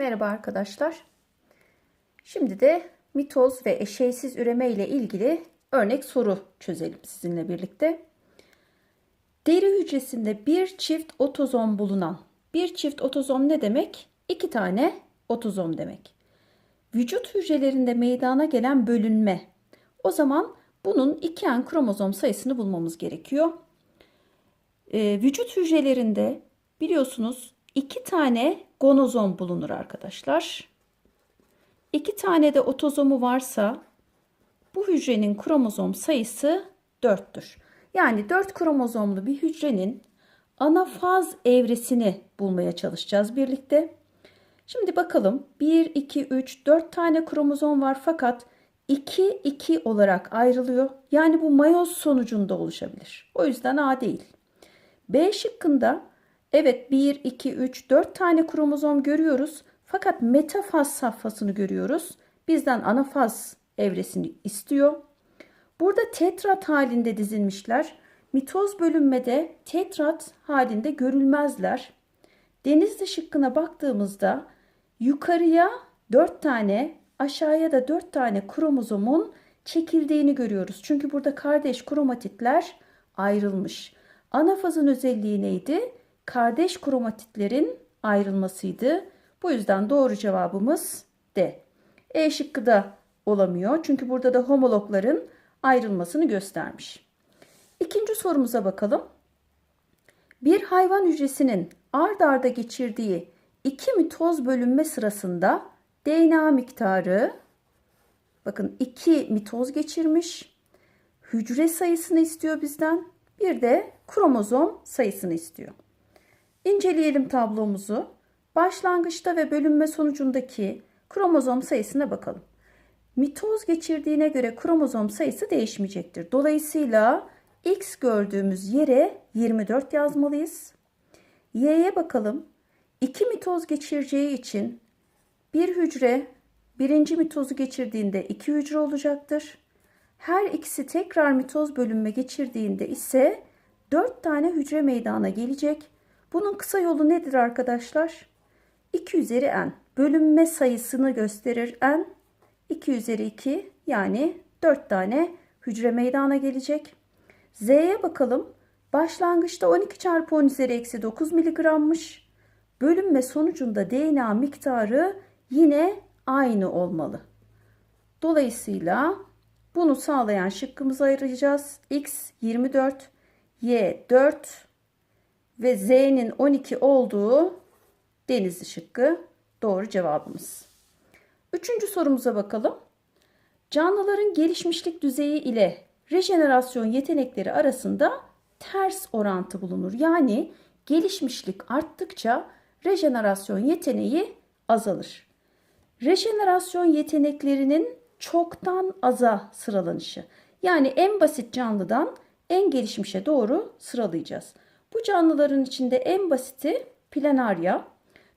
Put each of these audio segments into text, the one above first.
Merhaba arkadaşlar. Şimdi de mitoz ve eşeysiz üreme ile ilgili örnek soru çözelim sizinle birlikte. Deri hücresinde bir çift otozom bulunan, bir çift otozom ne demek? İki tane otozom demek. Vücut hücrelerinde meydana gelen bölünme. O zaman bunun iki en kromozom sayısını bulmamız gerekiyor. Ee, vücut hücrelerinde biliyorsunuz iki tane gonozom bulunur arkadaşlar. İki tane de otozomu varsa bu hücrenin kromozom sayısı 4'tür. Yani 4 kromozomlu bir hücrenin anafaz evresini bulmaya çalışacağız birlikte. Şimdi bakalım 1, 2, 3, 4 tane kromozom var fakat 2, 2 olarak ayrılıyor. Yani bu mayoz sonucunda oluşabilir. O yüzden A değil. B şıkkında evet 1, 2, 3, 4 tane kromozom görüyoruz. Fakat metafaz safhasını görüyoruz. Bizden anafaz evresini istiyor. Burada tetrat halinde dizilmişler. Mitoz bölünmede tetrat halinde görülmezler. Denizli şıkkına baktığımızda yukarıya 4 tane aşağıya da 4 tane kromozomun çekildiğini görüyoruz. Çünkü burada kardeş kromatitler ayrılmış. Anafazın özelliği neydi? Kardeş kromatitlerin ayrılmasıydı. Bu yüzden doğru cevabımız D. E şıkkı da olamıyor. Çünkü burada da homologların ayrılmasını göstermiş. İkinci sorumuza bakalım. Bir hayvan hücresinin ard arda geçirdiği iki mitoz bölünme sırasında DNA miktarı bakın iki mitoz geçirmiş. Hücre sayısını istiyor bizden. Bir de kromozom sayısını istiyor. İnceleyelim tablomuzu. Başlangıçta ve bölünme sonucundaki kromozom sayısına bakalım. Mitoz geçirdiğine göre kromozom sayısı değişmeyecektir. Dolayısıyla X gördüğümüz yere 24 yazmalıyız. Y'ye bakalım. 2 mitoz geçireceği için bir hücre birinci mitozu geçirdiğinde 2 hücre olacaktır. Her ikisi tekrar mitoz bölünme geçirdiğinde ise 4 tane hücre meydana gelecek. Bunun kısa yolu nedir arkadaşlar? 2 üzeri n. Bölünme sayısını gösterir n. 2 üzeri 2 yani 4 tane hücre meydana gelecek. Z'ye bakalım. Başlangıçta 12 çarpı 10 üzeri eksi 9 miligrammış. Bölünme sonucunda DNA miktarı yine aynı olmalı. Dolayısıyla bunu sağlayan şıkkımızı ayıracağız. X 24, Y 4 ve Z'nin 12 olduğu denizli şıkkı doğru cevabımız. Üçüncü sorumuza bakalım. Canlıların gelişmişlik düzeyi ile rejenerasyon yetenekleri arasında ters orantı bulunur. Yani gelişmişlik arttıkça rejenerasyon yeteneği azalır. Rejenerasyon yeteneklerinin çoktan aza sıralanışı. Yani en basit canlıdan en gelişmişe doğru sıralayacağız. Bu canlıların içinde en basiti planarya.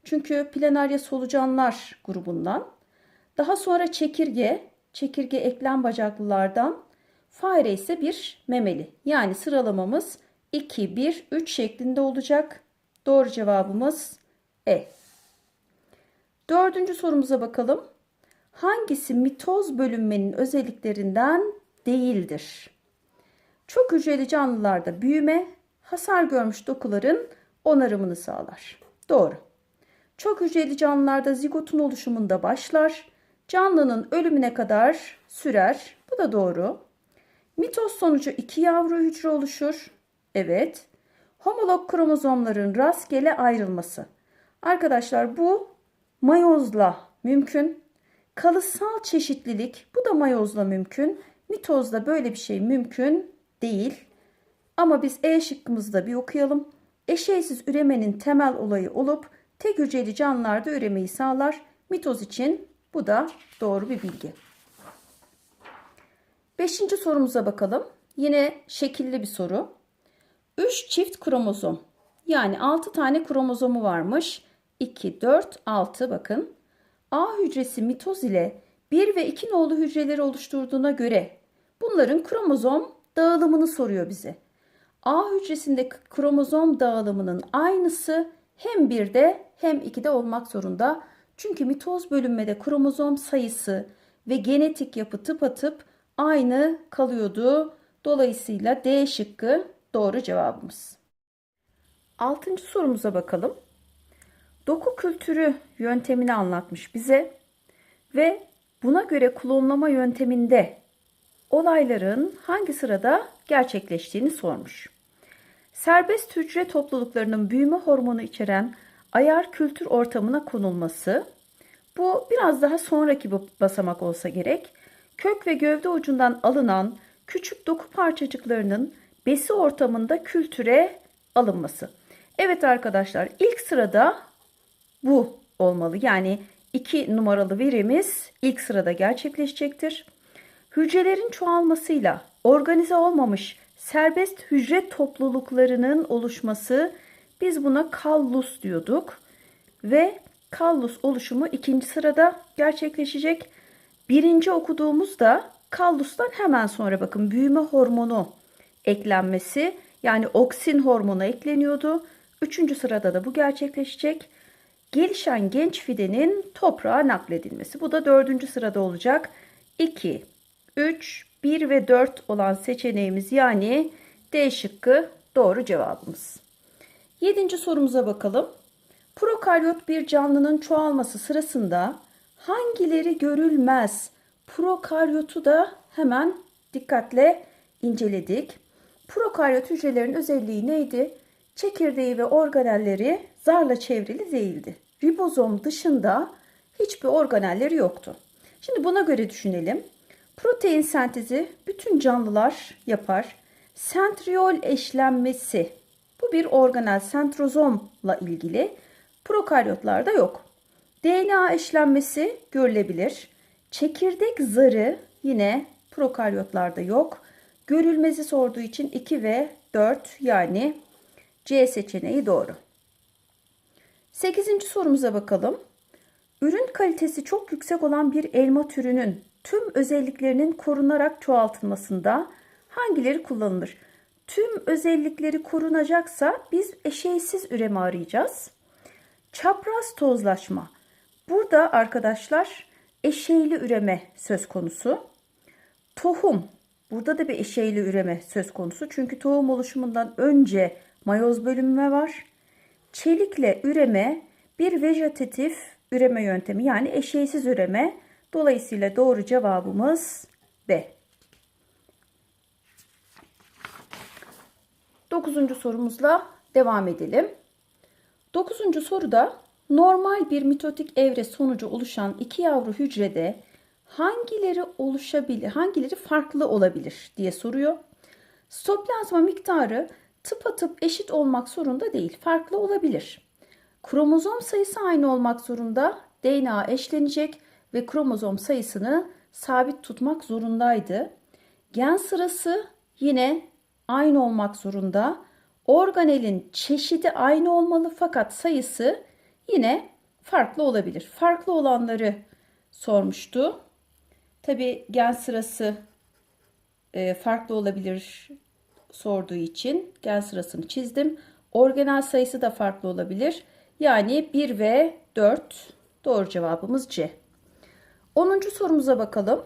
Çünkü planarya solucanlar grubundan. Daha sonra çekirge, çekirge eklem bacaklılardan. Fare ise bir memeli. Yani sıralamamız 2, 1, 3 şeklinde olacak. Doğru cevabımız E. Dördüncü sorumuza bakalım. Hangisi mitoz bölünmenin özelliklerinden değildir? Çok hücreli canlılarda büyüme, hasar görmüş dokuların onarımını sağlar. Doğru. Çok hücreli canlılarda zigotun oluşumunda başlar. Canlının ölümüne kadar sürer. Bu da doğru. Mitoz sonucu iki yavru hücre oluşur. Evet. Homolog kromozomların rastgele ayrılması. Arkadaşlar bu mayozla mümkün. Kalıtsal çeşitlilik bu da mayozla mümkün. Mitozda böyle bir şey mümkün değil. Ama biz E şıkkımızı da bir okuyalım. Eşeysiz üremenin temel olayı olup tek hücreli canlılarda üremeyi sağlar. Mitoz için bu da doğru bir bilgi. Beşinci sorumuza bakalım. Yine şekilli bir soru. 3 çift kromozom yani 6 tane kromozomu varmış. 2, 4, 6 bakın. A hücresi mitoz ile 1 ve 2 nolu hücreleri oluşturduğuna göre bunların kromozom dağılımını soruyor bize. A hücresinde kromozom dağılımının aynısı hem 1'de hem 2'de olmak zorunda. Çünkü mitoz bölünmede kromozom sayısı ve genetik yapı tıpatıp aynı kalıyordu. Dolayısıyla D şıkkı doğru cevabımız. Altıncı sorumuza bakalım. Doku kültürü yöntemini anlatmış bize ve buna göre klonlama yönteminde olayların hangi sırada gerçekleştiğini sormuş. Serbest hücre topluluklarının büyüme hormonu içeren ayar kültür ortamına konulması, bu biraz daha sonraki basamak olsa gerek, kök ve gövde ucundan alınan küçük doku parçacıklarının besi ortamında kültüre alınması. Evet arkadaşlar ilk sırada bu olmalı. Yani 2 numaralı verimiz ilk sırada gerçekleşecektir. Hücrelerin çoğalmasıyla organize olmamış serbest hücre topluluklarının oluşması biz buna kallus diyorduk. Ve kallus oluşumu ikinci sırada gerçekleşecek. Birinci okuduğumuzda kallustan hemen sonra bakın büyüme hormonu eklenmesi yani oksin hormonu ekleniyordu. Üçüncü sırada da bu gerçekleşecek. Gelişen genç fidenin toprağa nakledilmesi. Bu da dördüncü sırada olacak. 2, 3, 1 ve 4 olan seçeneğimiz yani D şıkkı doğru cevabımız. Yedinci sorumuza bakalım. Prokaryot bir canlının çoğalması sırasında hangileri görülmez? Prokaryotu da hemen dikkatle inceledik. Prokaryot hücrelerin özelliği neydi? Çekirdeği ve organelleri zarla çevrili değildi. Ribozom dışında hiçbir organelleri yoktu. Şimdi buna göre düşünelim. Protein sentezi bütün canlılar yapar. Sentriol eşlenmesi bu bir organel sentrozomla ilgili. Prokaryotlarda yok. DNA eşlenmesi görülebilir. Çekirdek zarı yine prokaryotlarda yok. Görülmezi sorduğu için 2 ve 4 yani C seçeneği doğru. 8. sorumuza bakalım. Ürün kalitesi çok yüksek olan bir elma türünün tüm özelliklerinin korunarak çoğaltılmasında hangileri kullanılır? Tüm özellikleri korunacaksa biz eşeğsiz üreme arayacağız. Çapraz tozlaşma. Burada arkadaşlar eşeğli üreme söz konusu. Tohum. Burada da bir eşeğli üreme söz konusu. Çünkü tohum oluşumundan önce mayoz bölünme var. Çelikle üreme bir vejetatif üreme yöntemi yani eşeğsiz üreme. Dolayısıyla doğru cevabımız B. Dokuzuncu sorumuzla devam edelim. Dokuzuncu soruda normal bir mitotik evre sonucu oluşan iki yavru hücrede hangileri oluşabilir, hangileri farklı olabilir diye soruyor. Stoplazma miktarı tıpatıp eşit olmak zorunda değil, farklı olabilir. Kromozom sayısı aynı olmak zorunda, DNA eşlenecek ve kromozom sayısını sabit tutmak zorundaydı. Gen sırası yine aynı olmak zorunda. Organelin çeşidi aynı olmalı fakat sayısı yine farklı olabilir. Farklı olanları sormuştu. Tabi gen sırası e, farklı olabilir sorduğu için gen sırasını çizdim. Organel sayısı da farklı olabilir. Yani 1 ve 4 doğru cevabımız C. 10. sorumuza bakalım.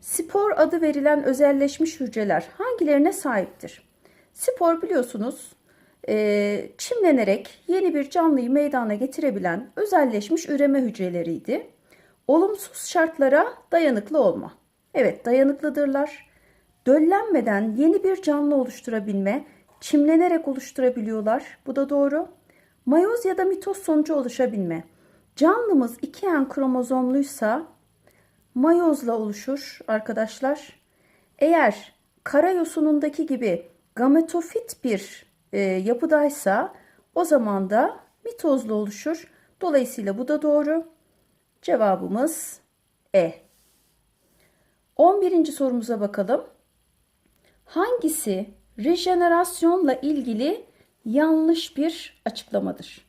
Spor adı verilen özelleşmiş hücreler hangilerine sahiptir? Spor biliyorsunuz e, çimlenerek yeni bir canlıyı meydana getirebilen özelleşmiş üreme hücreleriydi. Olumsuz şartlara dayanıklı olma. Evet dayanıklıdırlar. Döllenmeden yeni bir canlı oluşturabilme, çimlenerek oluşturabiliyorlar. Bu da doğru. Mayoz ya da mitoz sonucu oluşabilme. Canlımız 2N kromozomluysa mayozla oluşur arkadaşlar. Eğer kara yosunundaki gibi gametofit bir e, yapıdaysa o zaman da mitozla oluşur. Dolayısıyla bu da doğru. Cevabımız E. 11. sorumuza bakalım. Hangisi rejenerasyonla ilgili yanlış bir açıklamadır?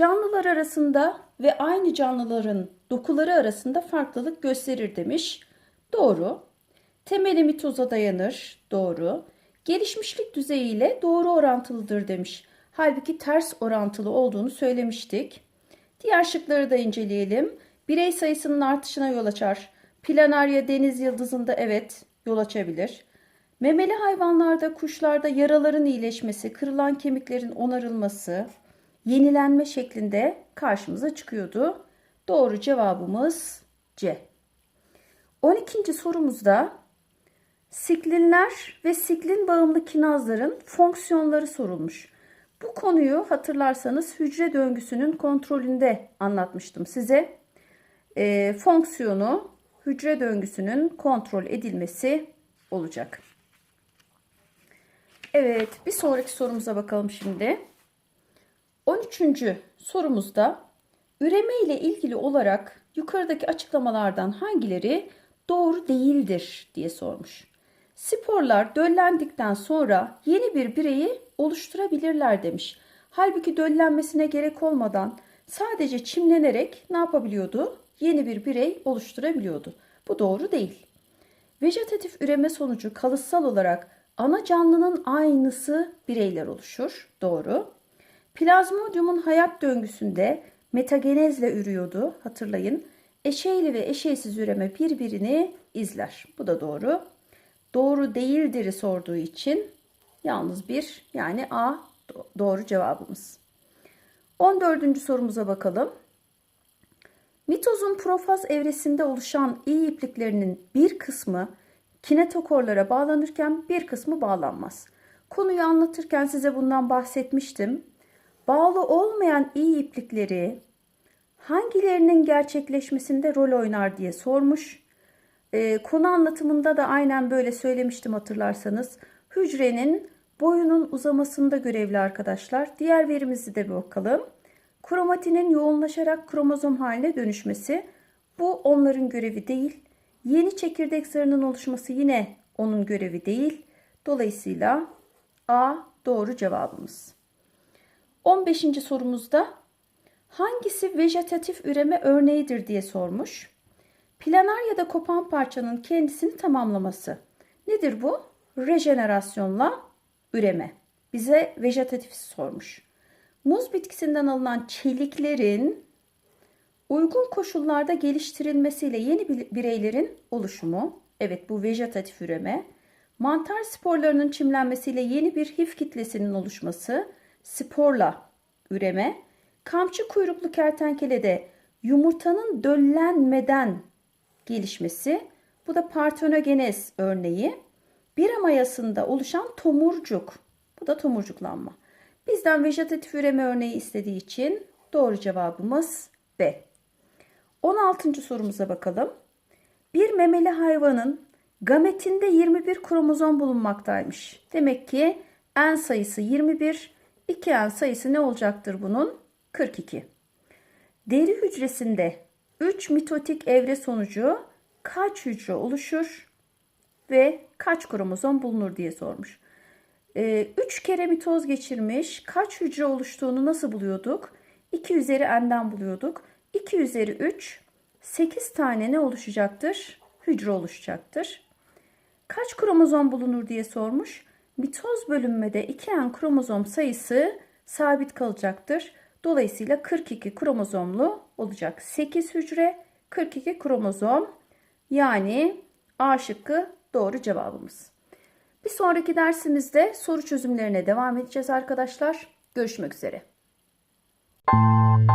Canlılar arasında ve aynı canlıların dokuları arasında farklılık gösterir demiş. Doğru. Temeli mitoza dayanır. Doğru. Gelişmişlik düzeyiyle doğru orantılıdır demiş. Halbuki ters orantılı olduğunu söylemiştik. Diğer şıkları da inceleyelim. Birey sayısının artışına yol açar. Planarya deniz yıldızında evet yol açabilir. Memeli hayvanlarda, kuşlarda yaraların iyileşmesi, kırılan kemiklerin onarılması, yenilenme şeklinde karşımıza çıkıyordu. Doğru cevabımız C. 12. sorumuzda siklinler ve siklin bağımlı kinazların fonksiyonları sorulmuş. Bu konuyu hatırlarsanız hücre döngüsünün kontrolünde anlatmıştım size. E, fonksiyonu hücre döngüsünün kontrol edilmesi olacak. Evet, bir sonraki sorumuza bakalım şimdi. 13. sorumuzda üreme ile ilgili olarak yukarıdaki açıklamalardan hangileri doğru değildir diye sormuş. Sporlar döllendikten sonra yeni bir bireyi oluşturabilirler demiş. Halbuki döllenmesine gerek olmadan sadece çimlenerek ne yapabiliyordu? Yeni bir birey oluşturabiliyordu. Bu doğru değil. Vejetatif üreme sonucu kalıtsal olarak ana canlının aynısı bireyler oluşur. Doğru. Plazmodiumun hayat döngüsünde metagenezle ürüyordu. Hatırlayın. Eşeyli ve eşeysiz üreme birbirini izler. Bu da doğru. Doğru değildir'i sorduğu için yalnız bir yani A doğru cevabımız. 14. sorumuza bakalım. Mitozun profaz evresinde oluşan iyi ipliklerinin bir kısmı kinetokorlara bağlanırken bir kısmı bağlanmaz. Konuyu anlatırken size bundan bahsetmiştim. Bağlı olmayan iyi iplikleri hangilerinin gerçekleşmesinde rol oynar diye sormuş. E, konu anlatımında da aynen böyle söylemiştim hatırlarsanız. Hücrenin boyunun uzamasında görevli arkadaşlar. Diğer verimizi de bir bakalım. Kromatinin yoğunlaşarak kromozom haline dönüşmesi. Bu onların görevi değil. Yeni çekirdek zarının oluşması yine onun görevi değil. Dolayısıyla A doğru cevabımız. 15. sorumuzda hangisi vejetatif üreme örneğidir diye sormuş. Planar ya da kopan parçanın kendisini tamamlaması. Nedir bu? Rejenerasyonla üreme. Bize vejetatif sormuş. Muz bitkisinden alınan çeliklerin uygun koşullarda geliştirilmesiyle yeni bireylerin oluşumu. Evet bu vejetatif üreme. Mantar sporlarının çimlenmesiyle yeni bir hif kitlesinin oluşması. Sporla üreme. Kamçı kuyruklu kertenkelede yumurtanın döllenmeden gelişmesi. Bu da partenogenez örneği. Bira mayasında oluşan tomurcuk. Bu da tomurcuklanma. Bizden vejetatif üreme örneği istediği için doğru cevabımız B. 16. sorumuza bakalım. Bir memeli hayvanın gametinde 21 kromozom bulunmaktaymış. Demek ki en sayısı 21, 2n sayısı ne olacaktır bunun? 42. Deri hücresinde 3 mitotik evre sonucu kaç hücre oluşur ve kaç kromozom bulunur diye sormuş. 3 ee, kere mitoz geçirmiş kaç hücre oluştuğunu nasıl buluyorduk? 2 üzeri n'den buluyorduk. 2 üzeri 3 8 tane ne oluşacaktır? Hücre oluşacaktır. Kaç kromozom bulunur diye sormuş. Mitoz bölünmede 2n kromozom sayısı sabit kalacaktır. Dolayısıyla 42 kromozomlu olacak. 8 hücre 42 kromozom yani A şıkkı doğru cevabımız. Bir sonraki dersimizde soru çözümlerine devam edeceğiz arkadaşlar. Görüşmek üzere. Müzik